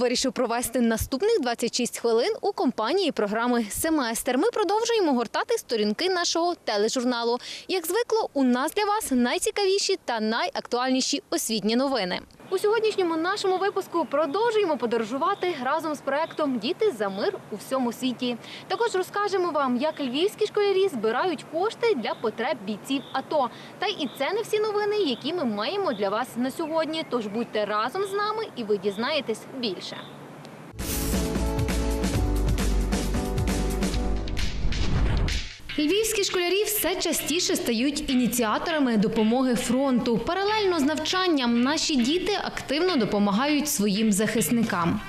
вирішив провести наступних 26 хвилин у компанії програми Семестр. Ми продовжуємо гортати сторінки нашого тележурналу. Як звикло, у нас для вас найцікавіші та найактуальніші освітні новини. У сьогоднішньому нашому випуску продовжуємо подорожувати разом з проектом Діти за мир у всьому світі. Також розкажемо вам, як львівські школярі збирають кошти для потреб бійців АТО. Та і це не всі новини, які ми маємо для вас на сьогодні. Тож будьте разом з нами, і ви дізнаєтесь більше. Львівські школярі все частіше стають ініціаторами допомоги фронту. Паралельно з навчанням наші діти активно допомагають своїм захисникам.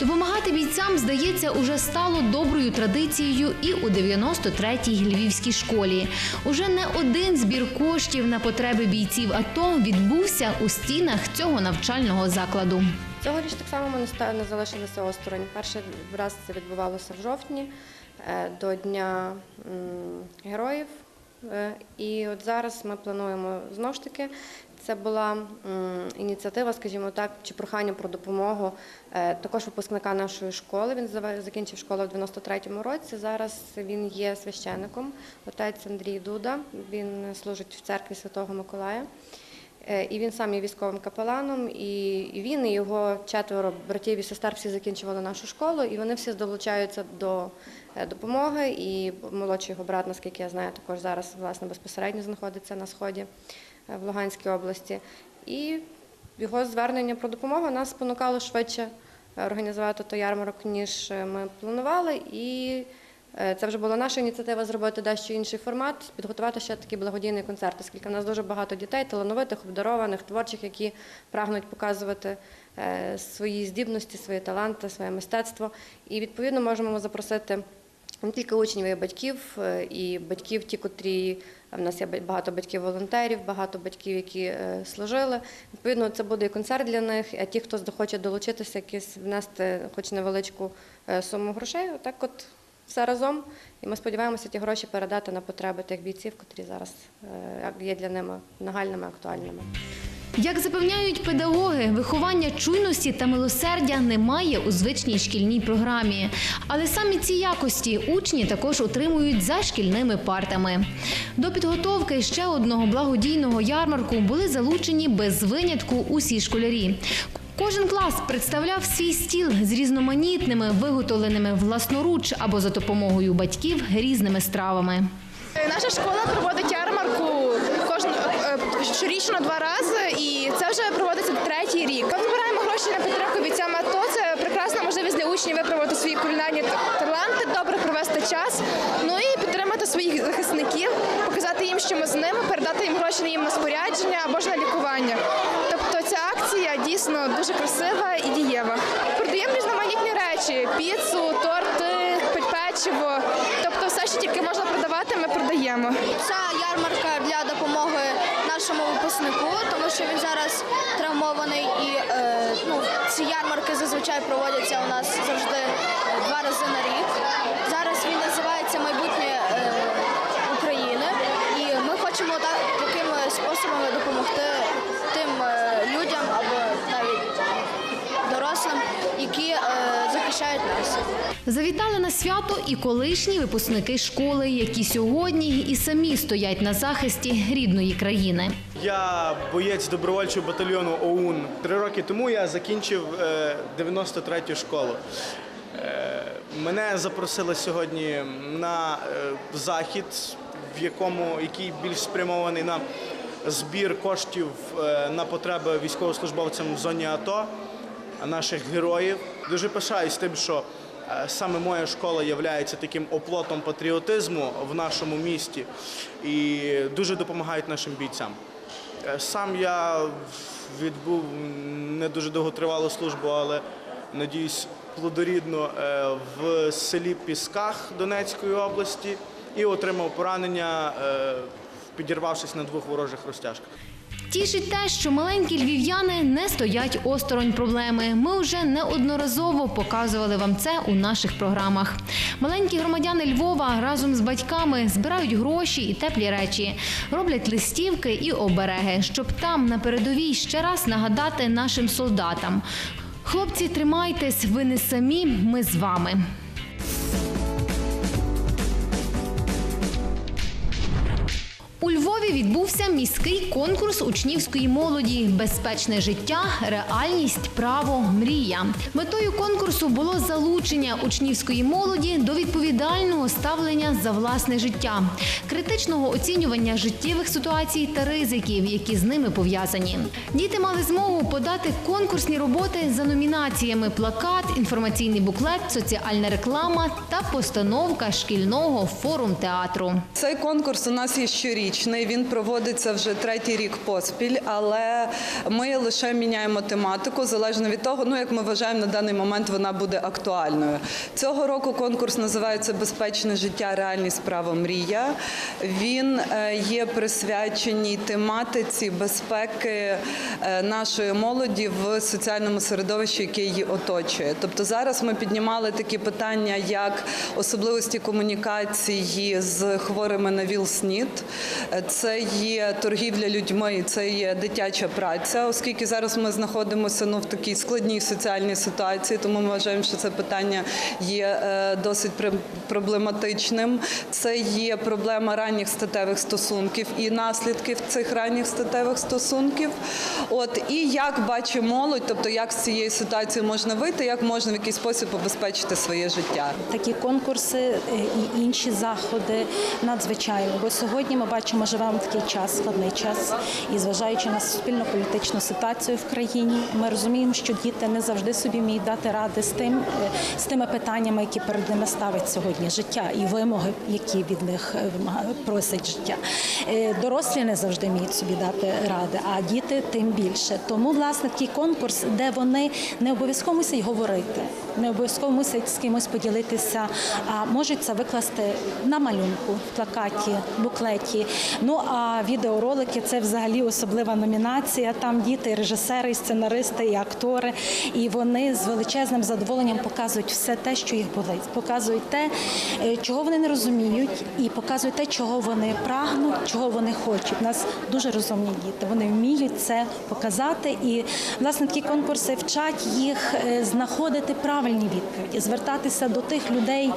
Допомагати бійцям, здається, уже стало доброю традицією і у 93-й львівській школі. Уже не один збір коштів на потреби бійців АТО відбувся у стінах цього навчального закладу. Цьогоріч так само ми не залишилися осторонь. Перший раз це відбувалося в жовтні е, до Дня героїв. Е, І от зараз ми плануємо знову ж таки. Це була ініціатива, скажімо так, чи прохання про допомогу е, також випускника нашої школи. Він закінчив школу в 93-му році. Зараз він є священником, отець Андрій Дуда. Він служить в церкві Святого Миколая. Е, І він сам є військовим капеланом, і він, і його четверо братів і сестер всі закінчували нашу школу, і вони всі долучаються до е, допомоги. І молодший його брат, наскільки я знаю, також зараз власне безпосередньо знаходиться на сході е, в Луганській області. І його звернення про допомогу нас спонукало швидше організувати той ярмарок, ніж ми планували. І Це вже була наша ініціатива зробити дещо інший формат, підготувати ще такий благодійний концерт, оскільки в нас дуже багато дітей, талановитих, обдарованих, творчих, які прагнуть показувати е, свої здібності, свої таланти, своє мистецтво. І відповідно можемо запросити. Не тільки учнів і батьків, е, і батьків, ті, котрі в нас є багато батьків-волонтерів, багато батьків, які е, служили. Відповідно, це буде і концерт для них. А ті, хто захоче долучитися, якісь внести хоч невеличку е, суму грошей, отак от все разом. І ми сподіваємося ті гроші передати на потреби тих бійців, котрі зараз е, є для ними нагальними, актуальними. Як запевняють педагоги, виховання чуйності та милосердя немає у звичній шкільній програмі. Але самі ці якості учні також отримують за шкільними партами. До підготовки ще одного благодійного ярмарку були залучені без винятку усі школярі. Кожен клас представляв свій стіл з різноманітними, виготовленими власноруч або за допомогою батьків різними стравами. Наша школа проводить ярмарку кожен е, щорічно два рази, і це вже проводиться третій рік. Ми збираємо гроші на підтримку бійцям АТО. Це прекрасна можливість для учнів випробувати свої кулінарні таланти, добре провести час. Ну і підтримати своїх захисників, показати їм, що ми з ними, передати їм гроші на їм на спорядження або ж на лікування. Тобто ця акція дійсно дуже красива і дієва. Продаємо різноманітні речі: піцу, торти, печиво. Тобто все, що тільки можна продавати, ми продаємо. Ця ярмарка для допомоги нашому випускнику, тому що він зараз травмований і е, ну, ці ярмарки зазвичай проводяться у нас завжди два рази на рік. Зараз він називається Майбутнє е, України, і ми хочемо так, такими способами допомогти тим е, людям або навіть дорослим, які е, захищають нас. Завітали на свято і колишні випускники школи, які сьогодні і самі стоять на захисті рідної країни. Я боєць добровольчого батальйону ОУН. Три роки тому я закінчив е, 93-ю школу. Е, Мене запросили сьогодні на е, захід, в якому який більш спрямований на збір коштів е, на потреби військовослужбовцям в зоні АТО, наших героїв. Дуже пишаюсь тим, що е, саме моя школа є таким оплотом патріотизму в нашому місті і дуже допомагають нашим бійцям. Е, Сам я відбув не дуже довготривалу службу, але надіюсь, плодорідно е, в селі Пісках Донецької області і отримав поранення, підірвавшись на двох ворожих розтяжках. Тішить те, що маленькі львів'яни не стоять осторонь проблеми. Ми вже неодноразово показували вам це у наших програмах. Маленькі громадяни Львова разом з батьками збирають гроші і теплі речі, роблять листівки і обереги, щоб там на передовій ще раз нагадати нашим солдатам. Хлопці, тримайтесь, ви не самі, ми з вами. Відбувся міський конкурс учнівської молоді Безпечне життя, реальність, право, мрія. Метою конкурсу було залучення учнівської молоді до відповідального ставлення за власне життя, критичного оцінювання життєвих ситуацій та ризиків, які з ними пов'язані. Діти мали змогу подати конкурсні роботи за номінаціями: плакат, інформаційний буклет, соціальна реклама та постановка шкільного форум театру. Цей конкурс у нас є щорічний. Він проводиться вже третій рік поспіль, але ми лише міняємо тематику залежно від того, ну як ми вважаємо на даний момент, вона буде актуальною. Цього року конкурс називається Безпечне життя, реальність, право, мрія. Він е, є присвяченій тематиці безпеки е, нашої молоді в соціальному середовищі, яке її оточує. Тобто зараз ми піднімали такі питання, як особливості комунікації з хворими на ВІЛ-СНІД. Е, Це є торгівля людьми, це є дитяча праця, оскільки зараз ми знаходимося ну, в такій складній соціальній ситуації, тому ми вважаємо, що це питання є е, досить пр- проблематичним. Це є проблема ранніх статевих стосунків і наслідків цих ранніх статевих стосунків. От і як бачить молодь, тобто як з цієї ситуації можна вийти, як можна в якийсь спосіб обезпечити своє життя. такі конкурси е, і інші заходи надзвичайно. Бо сьогодні ми бачимо, живемо такий час, складний час, і зважаючи на суспільно-політичну ситуацію в країні, ми розуміємо, що діти не завжди собі вміють дати ради з тим, з тими питаннями, які перед ними ставить сьогодні життя, і вимоги, які від них е, просить життя. Е, Дорослі не завжди вміють собі дати ради, а діти тим більше. Тому власне такий конкурс, де вони не обов'язково мусять говорити, не обов'язково мусять з кимось поділитися, а можуть це викласти на малюнку, в плакаті, буклеті. Ну а відеоролики це взагалі особлива номінація. Там діти, режисери, сценаристи, і актори. І вони з величезним задоволенням показують все те, що їх болить. Показують те, е, чого вони не розуміють, і показують те, чого вони прагнуть, чого вони хочуть. У нас дуже розумні діти. Вони вміють це показати. І власне такі конкурси вчать їх е, знаходити правильні відповіді, звертатися до тих людей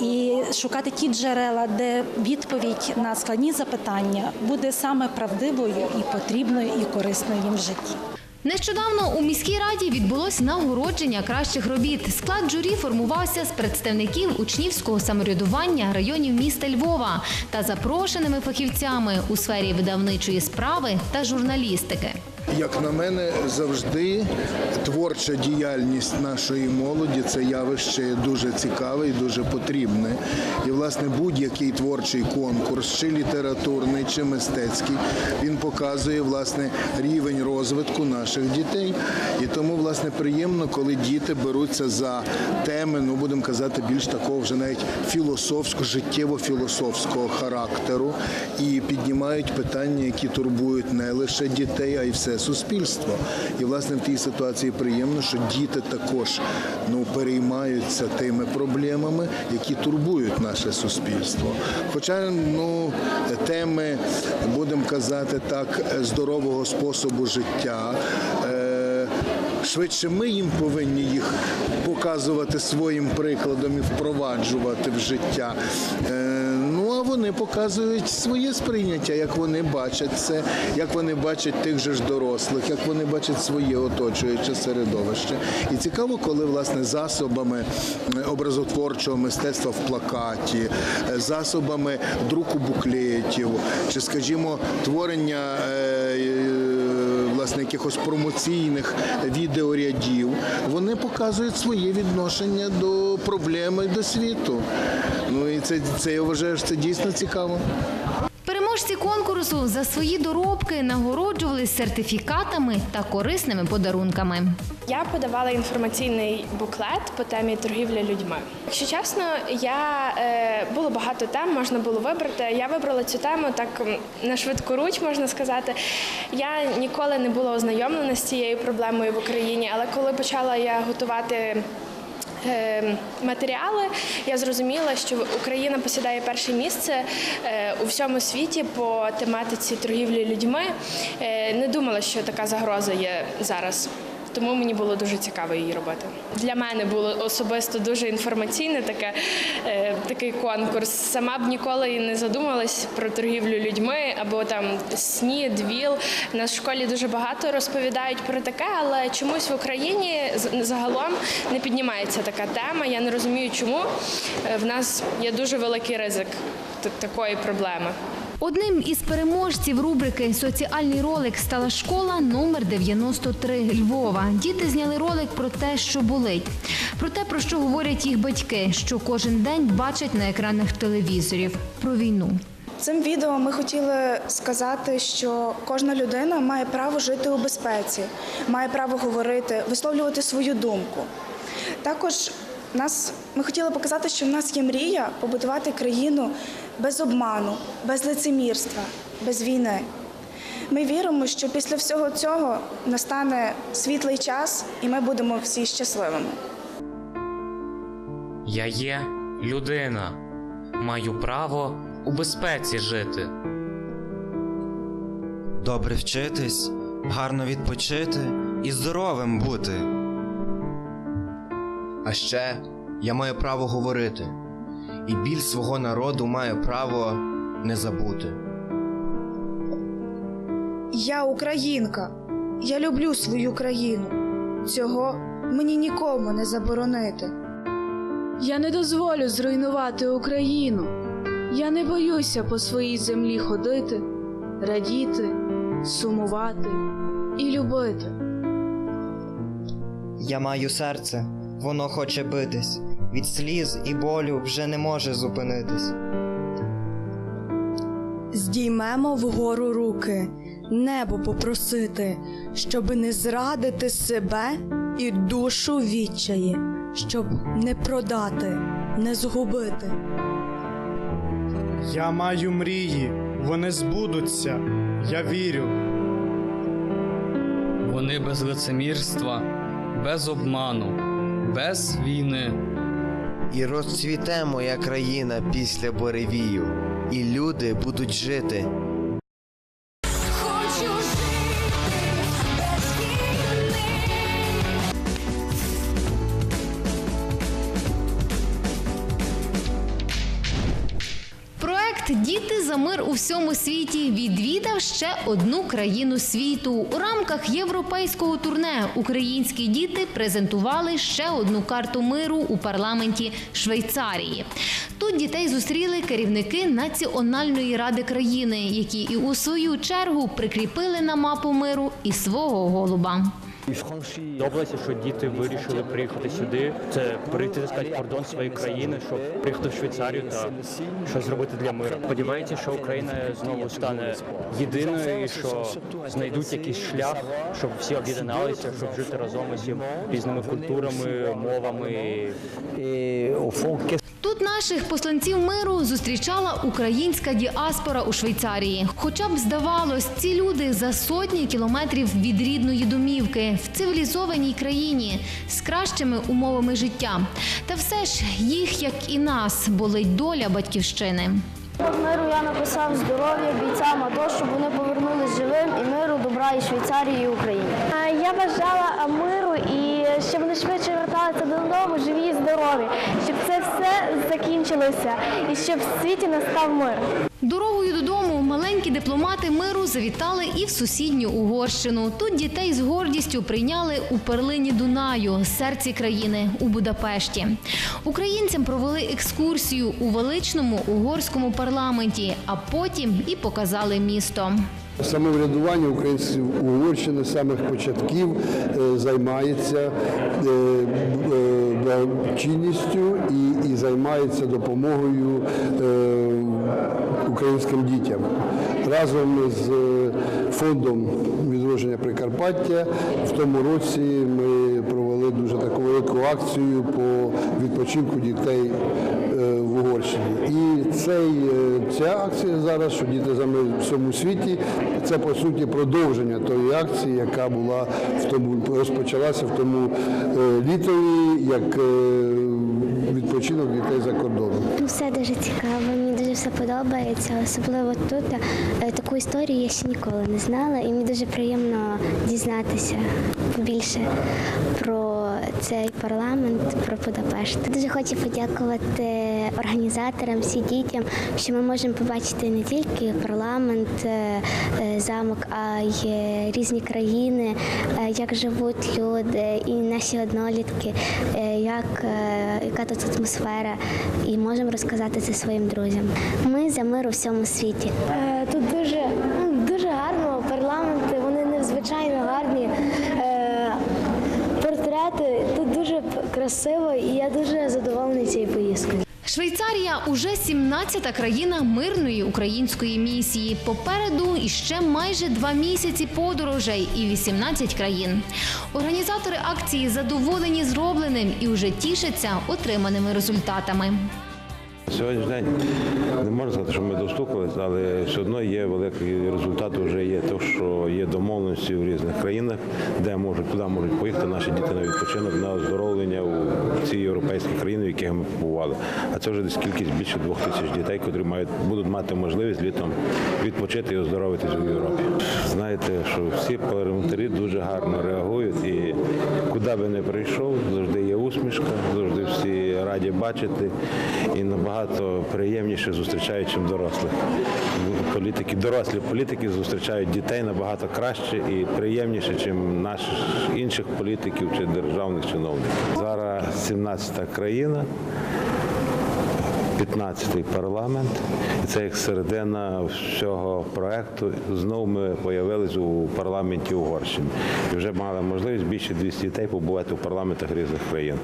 і шукати ті джерела, де відповідь на складні запитання буде саме правдивою і потрібною і корисною їм в житті. Нещодавно у міській раді відбулось нагородження кращих робіт. Склад журі формувався з представників учнівського самоврядування районів міста Львова та запрошеними фахівцями у сфері видавничої справи та журналістики. Як на мене, завжди творча діяльність нашої молоді це явище дуже цікаве і дуже потрібне. І, власне, будь-який творчий конкурс, чи літературний, чи мистецький, він показує власне рівень розвитку наших дітей. І тому, власне, приємно, коли діти беруться за теми, ну будемо казати, більш такого вже навіть філософського, життєво-філософського характеру і піднімають питання, які турбують не лише дітей, а й все суспільство. І власне в тій ситуації приємно, що діти також ну переймаються тими проблемами, які турбують наше суспільство. Хоча ну теми, будемо казати так, здорового способу життя. е, Швидше ми їм повинні їх показувати своїм прикладом і впроваджувати в життя. Е, вони показують своє сприйняття, як вони бачать це, як вони бачать тих же ж дорослих, як вони бачать своє оточуюче середовище. І цікаво, коли власне засобами е, образотворчого мистецтва в плакаті, е, засобами друку буклетів, чи, скажімо, творення. Власне якихось промоційних відеорядів, вони показують своє відношення до проблеми до світу. Ну і це, це я вважаю, що це дійсно цікаво. Переможці конкурсу за свої доробки нагороджувались сертифікатами та корисними подарунками. Я подавала інформаційний буклет по темі торгівля людьми. Якщо чесно, я е, було багато тем, можна було вибрати. Я вибрала цю тему так на швидкоруч, можна сказати. Я ніколи не була ознайомлена з цією проблемою в Україні, але коли почала я готувати. Е, Матеріали я зрозуміла, що Україна посідає перше місце е, у всьому світі по тематиці торгівлі людьми. Е, Не думала, що така загроза є зараз. Тому мені було дуже цікаво її робити. Для мене було особисто дуже інформаційне таке, е, такий конкурс. Сама б ніколи і не задумалась про торгівлю людьми або там снід, ВІЛ. Нас в школі дуже багато розповідають про таке, але чомусь в Україні загалом не піднімається така тема. Я не розумію, чому Е, в нас є дуже великий ризик такої проблеми. Одним із переможців рубрики Соціальний ролик стала школа номер 93 Львова. Діти зняли ролик про те, що болить, про те, про що говорять їх батьки, що кожен день бачать на екранах телевізорів про війну. Цим відео ми хотіли сказати, що кожна людина має право жити у безпеці, має право говорити, висловлювати свою думку. Також нас ми хотіли показати, що в нас є мрія побудувати країну без обману, без лицемірства, без війни. Ми віримо, що після всього цього настане світлий час, і ми будемо всі щасливими. Я є людина, маю право у безпеці жити. Добре вчитись, гарно відпочити і здоровим бути. А ще я маю право говорити, і біль свого народу маю право не забути. Я українка. Я люблю свою країну. Цього мені нікому не заборонити. Я не дозволю зруйнувати Україну. Я не боюся по своїй землі ходити, радіти, сумувати і любити. Я маю серце, воно хоче битись. Від сліз і болю вже не може зупинитись. Здіймемо вгору руки, небо попросити, щоби не зрадити себе і душу відчаї, щоб не продати, не згубити. Я маю мрії, вони збудуться. Я вірю. Вони без лицемірства, без обману, без війни. І розцвіте моя країна після Боревію, і люди будуть жити. Всьому світі відвідав ще одну країну світу. У рамках європейського турне українські діти презентували ще одну карту миру у парламенті Швейцарії. Тут дітей зустріли керівники Національної ради країни, які і у свою чергу прикріпили на мапу миру і свого голуба. Подобається, що діти вирішили приїхати сюди. Це перейти так сказати, кордон своєї країни, щоб приїхати в Швейцарію та щось зробити для миру. Сподівається, що Україна знову стане єдиною, і що знайдуть якийсь шлях, щоб всі об'єдналися, щоб жити разом усім різними культурами, мовами. Тут наших посланців миру зустрічала українська діаспора у Швейцарії. Хоча б здавалось, ці люди за сотні кілометрів від рідної домівки в цивілізованій країні з кращими умовами життя. Та все ж їх, як і нас, болить доля батьківщини. Миру я написав здоров'я бійцям АТО, щоб вони повернулись живим і миру, добра і Швейцарії і Україні. Я бажала миру і щоб вони швидше верталися додому, живі і здорові, щоб це все закінчилося і щоб в світі настав мир. Дорогою додому маленькі дипломати миру завітали і в сусідню Угорщину. Тут дітей з гордістю прийняли у перлині Дунаю, серці країни у Будапешті. Українцям провели екскурсію у величному угорському парламенті, а потім і показали місто. Самоврядування українців Угорщини з самих початків е, займається е, е, і, і займається допомогою українським дітям. Разом з фондом відродження Прикарпаття в тому році ми провели дуже таку велику акцію по відпочинку дітей Угорщині. І цей, е, ця акція зараз, що діти за мир в всьому світі, це по суті продовження тої акції, яка була в тому розпочалася в тому е, літові, як е, відпочинок дітей за кордоном. Все дуже цікаво, мені дуже все подобається, особливо тут. Таку історію я ще ніколи не знала, і мені дуже приємно дізнатися більше про цей парламент, про Будапешт. Дуже хочу подякувати організаторам, всі дітям, що ми можемо побачити не тільки парламент, е, е, замок, а й е, різні країни, як живуть люди, і наші однолітки, як, яка тут атмосфера, і можемо розказати це своїм друзям. Ми за мир у всьому світі. Тут дуже, ну, дуже гарно, парламенти, вони надзвичайно гарні. Портрети тут дуже красиво, і я дуже задоволений цією поїздкою. Швейцарія уже 17-та країна мирної української місії. Попереду іще майже два місяці подорожей і 18 країн. Організатори акції задоволені зробленим і вже тішаться отриманими результатами. Сьогоднішній день не можна сказати, що ми достукались, але все одно є великий результат. Вже є те, що є домовленості в різних країнах, де можуть куди можуть поїхати наші діти на відпочинок, на оздоровлення у ці європейські країни, в яких ми побували. А це вже десь кількість більше двох тисяч дітей, котрі мають будуть мати можливість літом відпочити і оздоровитись у Європі. Знаєте, що всі парламентарі дуже гарно реагують, і куди би не прийшов, завжди є усмішка, завжди всі раді бачити і набагато приємніше зустрічають, чим дорослих. Політики, дорослі політики зустрічають дітей набагато краще і приємніше, чим наших інших політиків чи державних чиновників. Зараз 17-та країна. 15-й парламент, це як середина всього проекту. Знову ми з'явилися у парламенті Угорщини і вже мали можливість більше 200 дітей побувати у парламентах різних країн.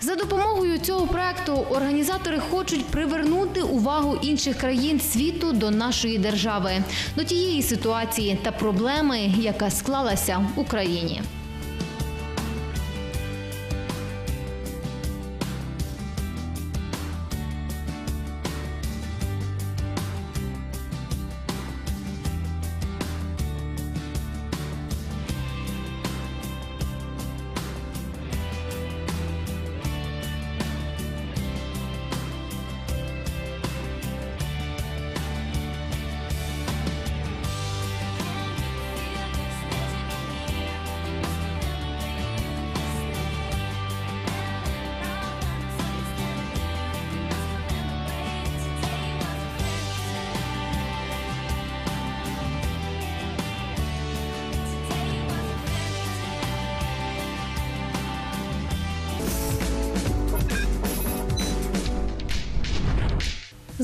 За допомогою цього проекту організатори хочуть привернути увагу інших країн світу до нашої держави, до тієї ситуації та проблеми, яка склалася в Україні.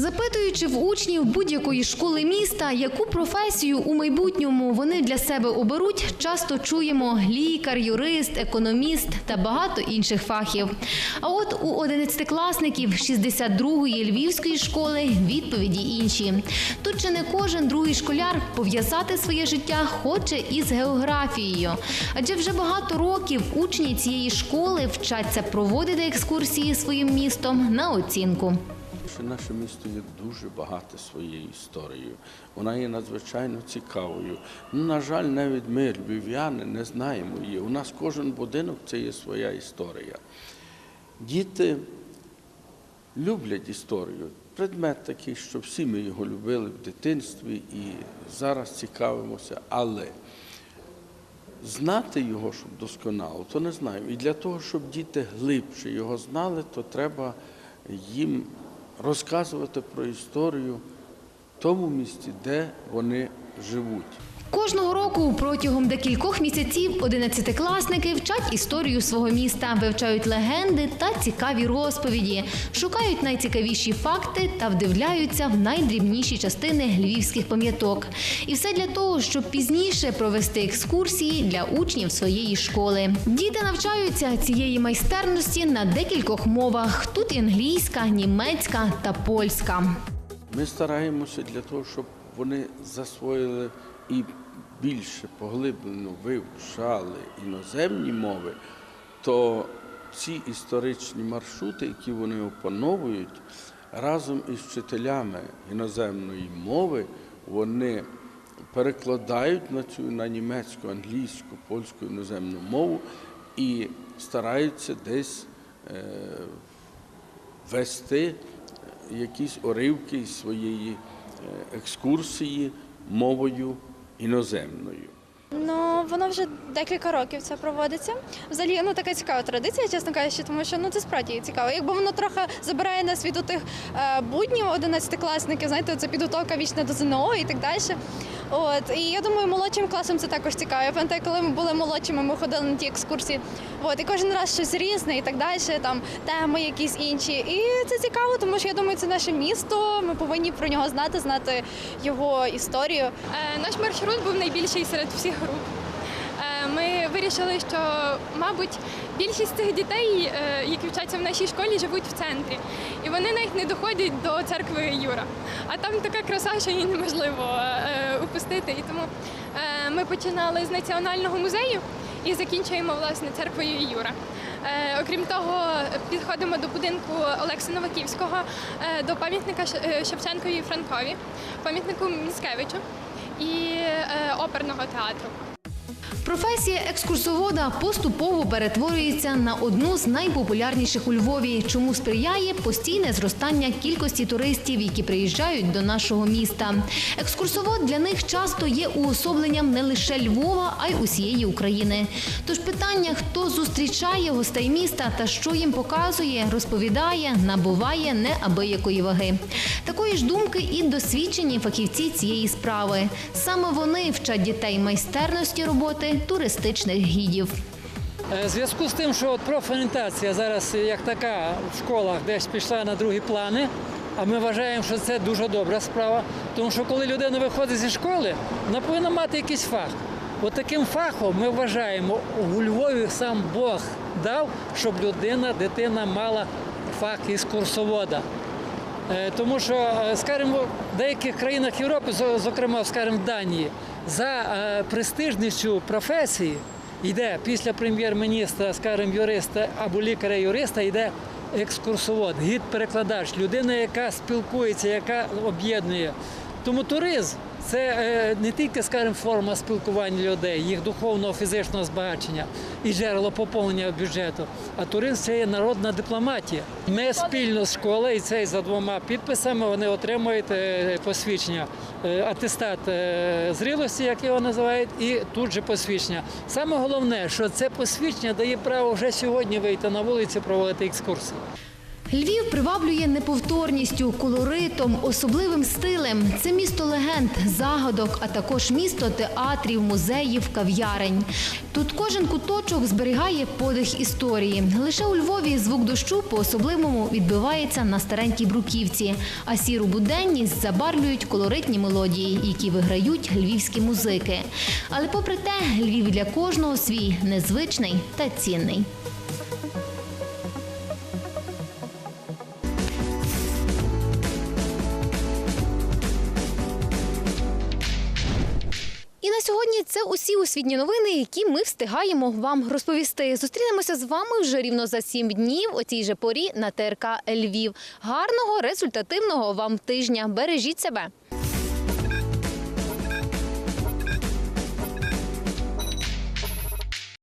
Запитуючи в учнів будь-якої школи міста, яку професію у майбутньому вони для себе оберуть, часто чуємо лікар, юрист, економіст та багато інших фахів. А от у 11-класників 62-ї львівської школи відповіді інші. Тут чи не кожен другий школяр пов'язати своє життя хоче із географією, адже вже багато років учні цієї школи вчаться проводити екскурсії своїм містом на оцінку. Наше місто є дуже багате своєю історією. Вона є надзвичайно цікавою. Ну, на жаль, навіть ми, львів'яни, не знаємо її. У нас кожен будинок це є своя історія. Діти люблять історію. Предмет такий, що всі ми його любили в дитинстві і зараз цікавимося, але знати його, щоб досконало, то не знаю. І для того, щоб діти глибше його знали, то треба їм розказувати про історію в тому місці, де вони живуть. Кожного року протягом декількох місяців одинадцятикласники вчать історію свого міста, вивчають легенди та цікаві розповіді, шукають найцікавіші факти та вдивляються в найдрібніші частини львівських пам'яток. І все для того, щоб пізніше провести екскурсії для учнів своєї школи. Діти навчаються цієї майстерності на декількох мовах: тут англійська, німецька та польська. Ми стараємося для того, щоб вони засвоїли і більше поглиблено вивчали іноземні мови, то ці історичні маршрути, які вони опановують, разом із вчителями іноземної мови, вони перекладають на цю на німецьку, англійську, польську іноземну мову і стараються десь е, вести якісь уривки із своєї е, екскурсії мовою іноземною. Ну, воно вже декілька років це проводиться. Взагалі, ну така цікава традиція, чесно кажучи, тому що ну це справді цікаво. Якби воно трохи забирає нас від тих е, буднів 11-класників, знаєте, це підготовка вічна до ЗНО і так далі. От і я думаю, молодшим класом це також цікаво. Я пам'ятаю, коли ми були молодшими, ми ходили на ті екскурсії. От і кожен раз щось різне і так далі, там теми якісь інші. І це цікаво, тому що я думаю, це наше місто. Ми повинні про нього знати, знати його історію. Е, Наш маршрут був найбільший серед всіх груп. Е, вирішили, що, мабуть, більшість цих дітей, е, які вчаться в нашій школі, живуть в центрі. І вони навіть не доходять до церкви Юра. А там така краса, що її неможливо е, упустити. І тому е, ми починали з національного музею і закінчуємо власне церквою Юра. Е, Окрім того, підходимо до будинку Олекса Новаківського, е, до пам'ятника е, Шевченкові Франкові, пам'ятнику Міцкевичу і е, оперного театру. Професія екскурсовода поступово перетворюється на одну з найпопулярніших у Львові, чому сприяє постійне зростання кількості туристів, які приїжджають до нашого міста. Екскурсовод для них часто є уособленням не лише Львова, а й усієї України. Тож питання, хто зустрічає гостей міста та що їм показує, розповідає, набуває неабиякої ваги. Такої ж думки і досвідчені фахівці цієї справи. Саме вони вчать дітей майстерності роботи туристичних гідів. Е, зв'язку з тим, що от профорієнтація зараз як така в школах десь пішла на другі плани, а ми вважаємо, що це дуже добра справа. Тому що коли людина виходить зі школи, вона повинна мати якийсь фах. От таким фахом ми вважаємо, у Львові сам Бог дав, щоб людина, дитина мала фах екскурсовода. Е, Тому що, е, скажімо, в деяких країнах Європи, зокрема, скажімо, в Данії, за е, престижністю професії йде після прем'єр-міністра, скажімо, юриста або лікаря-юриста, йде екскурсовод, гід-перекладач, людина, яка спілкується, яка об'єднує. Тому туризм це е, не тільки, скажімо, форма спілкування людей, їх духовного, фізичного збагачення і джерело поповнення бюджету. А туризм це є народна дипломатія. Ми спільно з школою, і це за двома підписами вони отримують е, посвідчення, е, атестат зрілості, як його називають, і тут же посвідчення. Саме головне, що це посвідчення дає право вже сьогодні вийти на вулицю, проводити екскурсії. Львів приваблює неповторністю, колоритом, особливим стилем. Це місто легенд, загадок, а також місто театрів, музеїв, кав'ярень. Тут кожен куточок зберігає подих історії. Лише у Львові звук дощу по-особливому відбивається на старенькій бруківці, а сіру буденність забарвлюють колоритні мелодії, які виграють львівські музики. Але попри те, Львів для кожного свій незвичний та цінний. Усі освітні новини, які ми встигаємо вам розповісти. Зустрінемося з вами вже рівно за сім днів о цій же порі на ТРК Львів. Гарного результативного вам тижня. Бережіть себе.